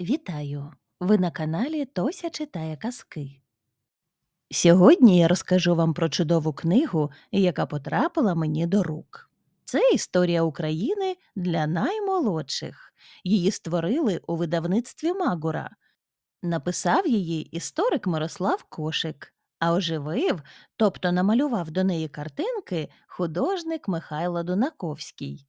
Вітаю! Ви на каналі Тося читає казки. Сьогодні я розкажу вам про чудову книгу, яка потрапила мені до рук. Це історія України для наймолодших. Її створили у видавництві Магура. Написав її історик Мирослав Кошик, а оживив, тобто намалював до неї картинки, художник Михайло Дунаковський.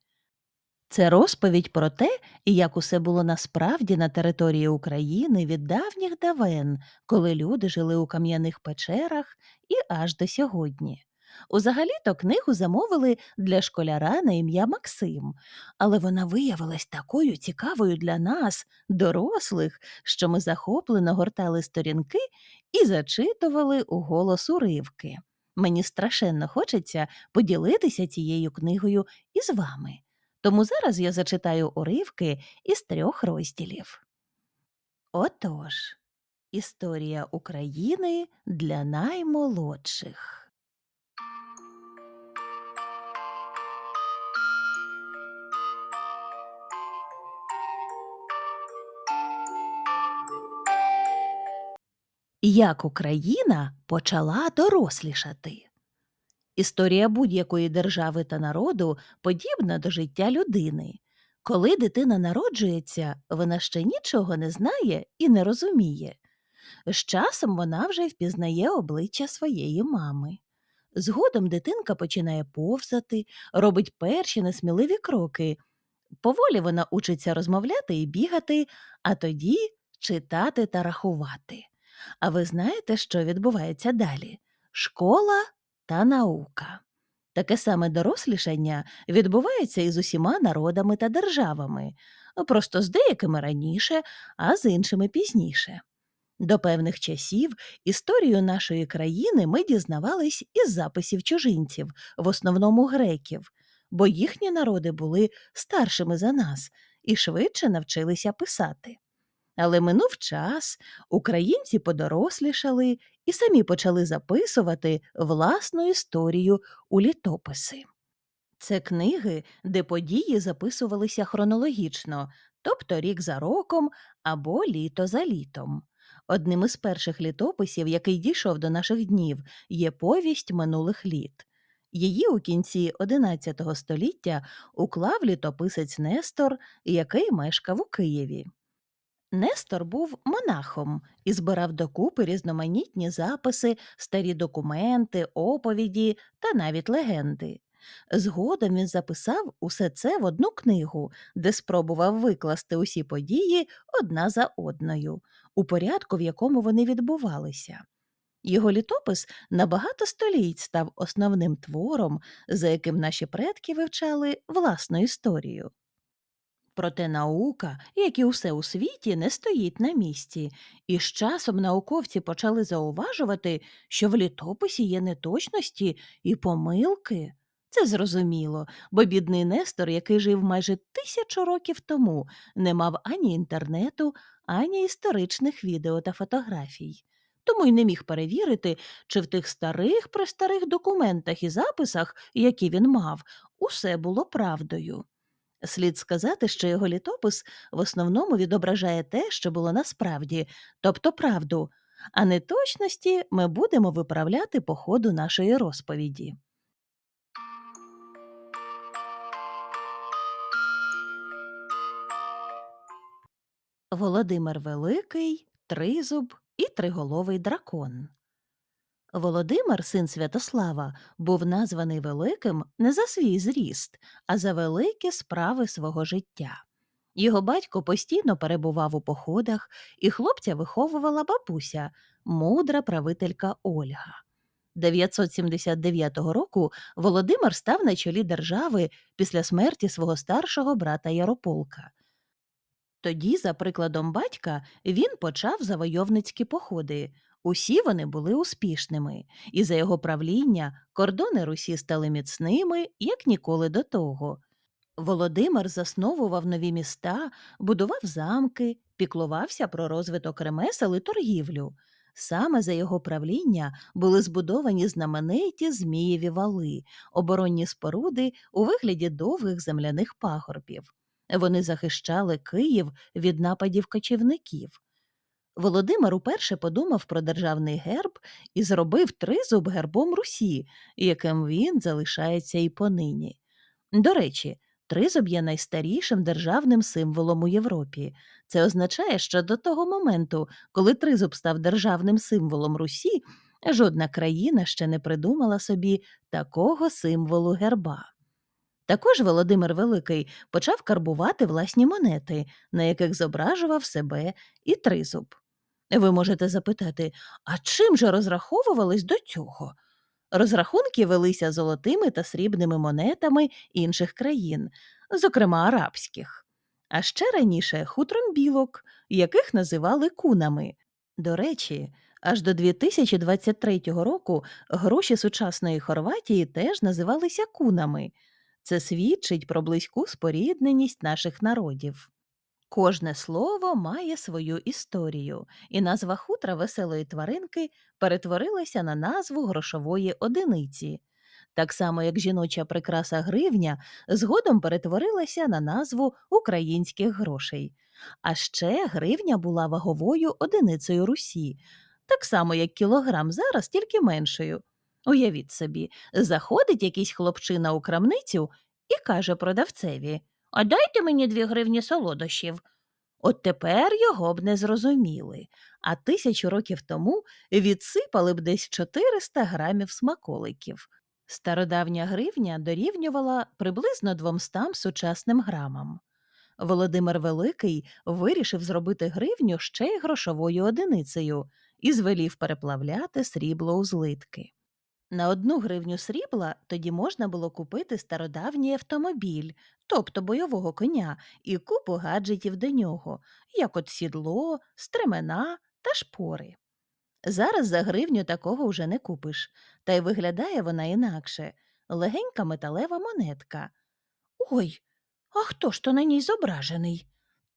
Це розповідь про те, як усе було насправді на території України від давніх давен, коли люди жили у кам'яних печерах і аж до сьогодні. Узагалі-то книгу замовили для школяра на ім'я Максим, але вона виявилась такою цікавою для нас, дорослих, що ми захоплено гортали сторінки і зачитували у голос уривки. Мені страшенно хочеться поділитися цією книгою із вами. Тому зараз я зачитаю уривки із трьох розділів. Отож, Історія України для наймолодших. Як Україна почала дорослішати. Історія будь-якої держави та народу подібна до життя людини. Коли дитина народжується, вона ще нічого не знає і не розуміє. З часом вона вже впізнає обличчя своєї мами. Згодом дитинка починає повзати, робить перші несміливі кроки. Поволі вона учиться розмовляти і бігати, а тоді читати та рахувати. А ви знаєте, що відбувається далі? Школа та наука. Таке саме дорослішання відбувається і з усіма народами та державами, просто з деякими раніше, а з іншими пізніше. До певних часів історію нашої країни ми дізнавались із записів чужинців, в основному греків, бо їхні народи були старшими за нас і швидше навчилися писати. Але минув час, українці подорослішали і самі почали записувати власну історію у літописи. Це книги, де події записувалися хронологічно, тобто рік за роком або літо за літом. Одним із перших літописів, який дійшов до наших днів, є повість минулих літ. Її у кінці XI століття уклав літописець Нестор, який мешкав у Києві. Нестор був монахом і збирав докупи різноманітні записи, старі документи, оповіді та навіть легенди. Згодом він записав усе це в одну книгу, де спробував викласти усі події одна за одною, у порядку, в якому вони відбувалися. Його літопис на багато століть став основним твором, за яким наші предки вивчали власну історію. Проте наука, як і усе у світі, не стоїть на місці, і з часом науковці почали зауважувати, що в літописі є неточності і помилки. Це зрозуміло, бо бідний Нестор, який жив майже тисячу років тому, не мав ані інтернету, ані історичних відео та фотографій. Тому й не міг перевірити, чи в тих старих престарих документах і записах, які він мав, усе було правдою. Слід сказати, що його літопис в основному відображає те, що було насправді, тобто правду, а неточності ми будемо виправляти по ходу нашої розповіді. Володимир Великий, Тризуб і Триголовий дракон. Володимир, син Святослава, був названий Великим не за свій зріст, а за великі справи свого життя. Його батько постійно перебував у походах, і хлопця виховувала бабуся, мудра правителька Ольга. 979 року Володимир став на чолі держави після смерті свого старшого брата Ярополка. Тоді, за прикладом батька, він почав завойовницькі походи. Усі вони були успішними, і за його правління кордони Русі стали міцними, як ніколи до того. Володимир засновував нові міста, будував замки, піклувався про розвиток ремесел і торгівлю. Саме за його правління були збудовані знамениті Змієві вали, оборонні споруди у вигляді довгих земляних пагорбів. Вони захищали Київ від нападів кочівників. Володимир уперше подумав про державний герб і зробив тризуб гербом Русі, яким він залишається і понині. До речі, тризуб є найстарішим державним символом у Європі. Це означає, що до того моменту, коли тризуб став державним символом Русі, жодна країна ще не придумала собі такого символу герба. Також Володимир Великий почав карбувати власні монети, на яких зображував себе і тризуб. Ви можете запитати, а чим же розраховувались до цього? Розрахунки велися золотими та срібними монетами інших країн, зокрема арабських, а ще раніше хутром білок, яких називали кунами. До речі, аж до 2023 року гроші сучасної Хорватії теж називалися кунами. Це свідчить про близьку спорідненість наших народів. Кожне слово має свою історію, і назва хутра веселої тваринки перетворилася на назву грошової одиниці, так само як жіноча прикраса гривня згодом перетворилася на назву українських грошей. А ще гривня була ваговою одиницею Русі, так само як кілограм зараз, тільки меншою. Уявіть собі, заходить якийсь хлопчина у крамницю і каже продавцеві А дайте мені дві гривні солодощів. От тепер його б не зрозуміли, а тисячу років тому відсипали б десь 400 грамів смаколиків. Стародавня гривня дорівнювала приблизно 200 сучасним грамам. Володимир Великий вирішив зробити гривню ще й грошовою одиницею і звелів переплавляти срібло у злитки. На одну гривню срібла тоді можна було купити стародавній автомобіль, тобто бойового коня, і купу гаджетів до нього, як от сідло, стремена та шпори. Зараз за гривню такого вже не купиш, та й виглядає вона інакше легенька металева монетка. Ой, а хто ж то на ній зображений?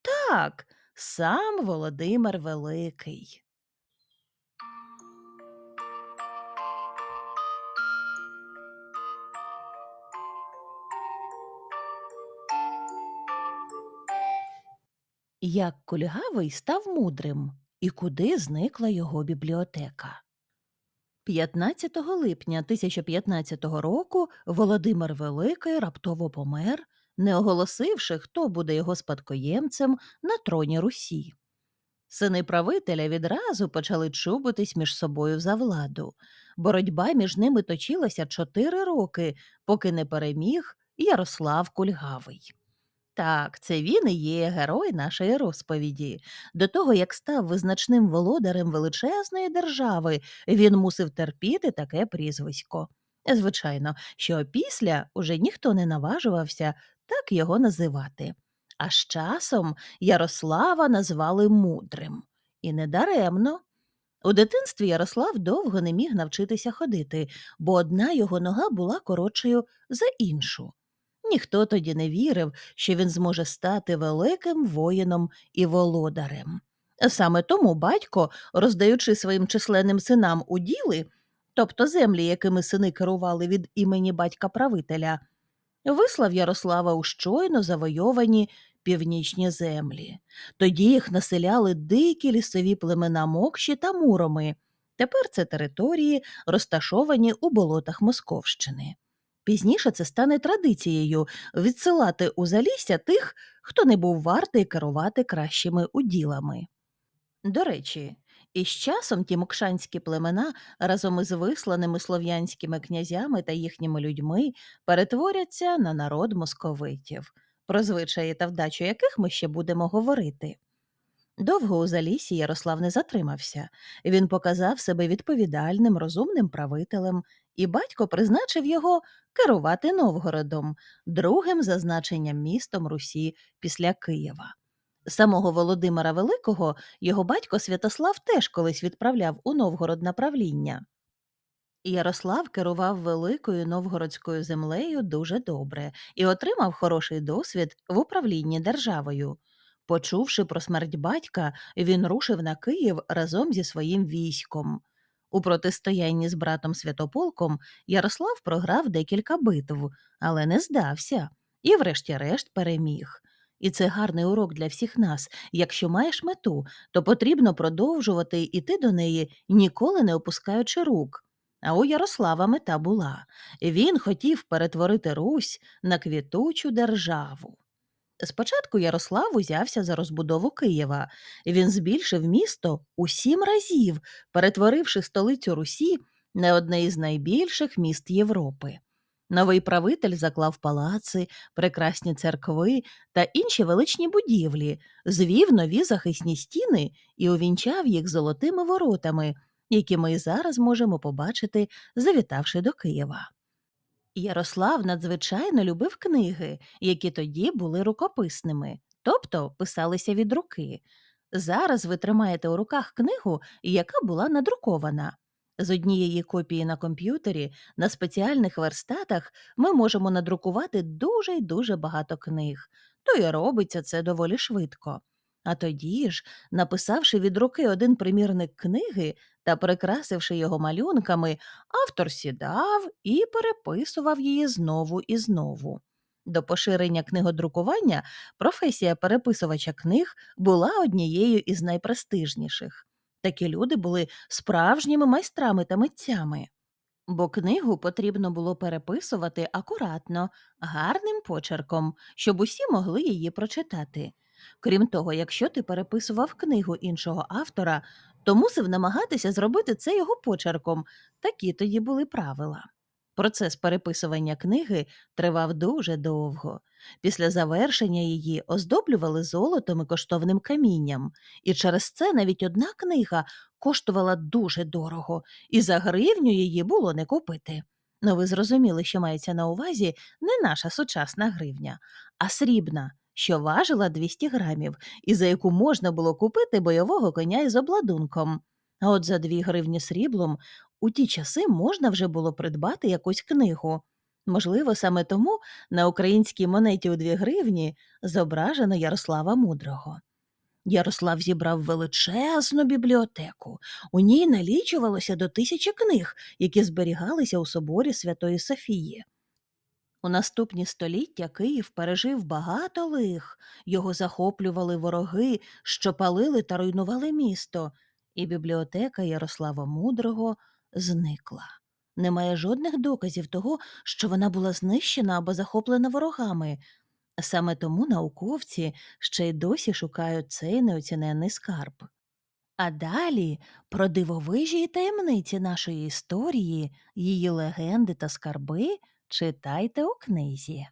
Так, сам Володимир Великий. Як кульгавий став мудрим, і куди зникла його бібліотека. 15 липня 1015 року Володимир Великий раптово помер, не оголосивши, хто буде його спадкоємцем на троні Русі. Сини правителя відразу почали чубитись між собою за владу. Боротьба між ними точилася чотири роки, поки не переміг Ярослав Кульгавий. Так, це він і є герой нашої розповіді. До того, як став визначним володарем величезної держави, він мусив терпіти таке прізвисько. Звичайно, що після уже ніхто не наважувався так його називати. А з часом Ярослава назвали мудрим. І недаремно. У дитинстві Ярослав довго не міг навчитися ходити, бо одна його нога була коротшою за іншу. Ніхто тоді не вірив, що він зможе стати великим воїном і володарем. Саме тому батько, роздаючи своїм численним синам уділи, тобто землі, якими сини керували від імені батька правителя, вислав Ярослава у щойно завойовані північні землі. Тоді їх населяли дикі лісові племена Мокші та Муроми. Тепер це території, розташовані у болотах Московщини. Пізніше це стане традицією відсилати у залісся тих, хто не був вартий керувати кращими уділами. До речі, із часом ті мокшанські племена разом із висланими слов'янськими князями та їхніми людьми перетворяться на народ московитів, про звичаї та вдачу яких ми ще будемо говорити. Довго у залісі Ярослав не затримався. Він показав себе відповідальним, розумним правителем, і батько призначив його керувати Новгородом, другим за значенням містом Русі після Києва. Самого Володимира Великого його батько Святослав теж колись відправляв у Новгород на правління. Ярослав керував великою новгородською землею дуже добре і отримав хороший досвід в управлінні державою. Почувши про смерть батька, він рушив на Київ разом зі своїм військом. У протистоянні з братом Святополком Ярослав програв декілька битв, але не здався і, врешті-решт, переміг. І це гарний урок для всіх нас. Якщо маєш мету, то потрібно продовжувати йти до неї, ніколи не опускаючи рук. А у Ярослава мета була він хотів перетворити Русь на квітучу державу. Спочатку Ярослав узявся за розбудову Києва. Він збільшив місто у сім разів, перетворивши столицю Русі на одне із найбільших міст Європи. Новий правитель заклав палаци, прекрасні церкви та інші величні будівлі, звів нові захисні стіни і увінчав їх золотими воротами, які ми зараз можемо побачити, завітавши до Києва. Ярослав надзвичайно любив книги, які тоді були рукописними, тобто писалися від руки. Зараз ви тримаєте у руках книгу, яка була надрукована. З однієї копії на комп'ютері на спеціальних верстатах ми можемо надрукувати дуже й дуже багато книг, то й робиться це доволі швидко. А тоді ж, написавши від руки один примірник книги та прикрасивши його малюнками, автор сідав і переписував її знову і знову. До поширення книгодрукування професія переписувача книг була однією із найпрестижніших. Такі люди були справжніми майстрами та митцями. Бо книгу потрібно було переписувати акуратно, гарним почерком, щоб усі могли її прочитати. Крім того, якщо ти переписував книгу іншого автора, то мусив намагатися зробити це його почерком. Такі тоді були правила. Процес переписування книги тривав дуже довго. Після завершення її оздоблювали золотом і коштовним камінням, і через це навіть одна книга коштувала дуже дорого, і за гривню її було не купити. Ну, ви зрозуміли, що мається на увазі не наша сучасна гривня, а срібна, що важила 200 грамів, і за яку можна було купити бойового коня із обладунком. А от за 2 гривні сріблом у ті часи можна вже було придбати якусь книгу. Можливо, саме тому на українській монеті у 2 гривні зображено Ярослава Мудрого. Ярослав зібрав величезну бібліотеку. У ній налічувалося до тисячі книг, які зберігалися у соборі Святої Софії. У наступні століття Київ пережив багато лих, його захоплювали вороги, що палили та руйнували місто, і бібліотека Ярослава Мудрого зникла. Немає жодних доказів того, що вона була знищена або захоплена ворогами. Саме тому науковці ще й досі шукають цей неоціненний скарб. А далі про дивовижі й таємниці нашої історії, її легенди та скарби читайте у книзі.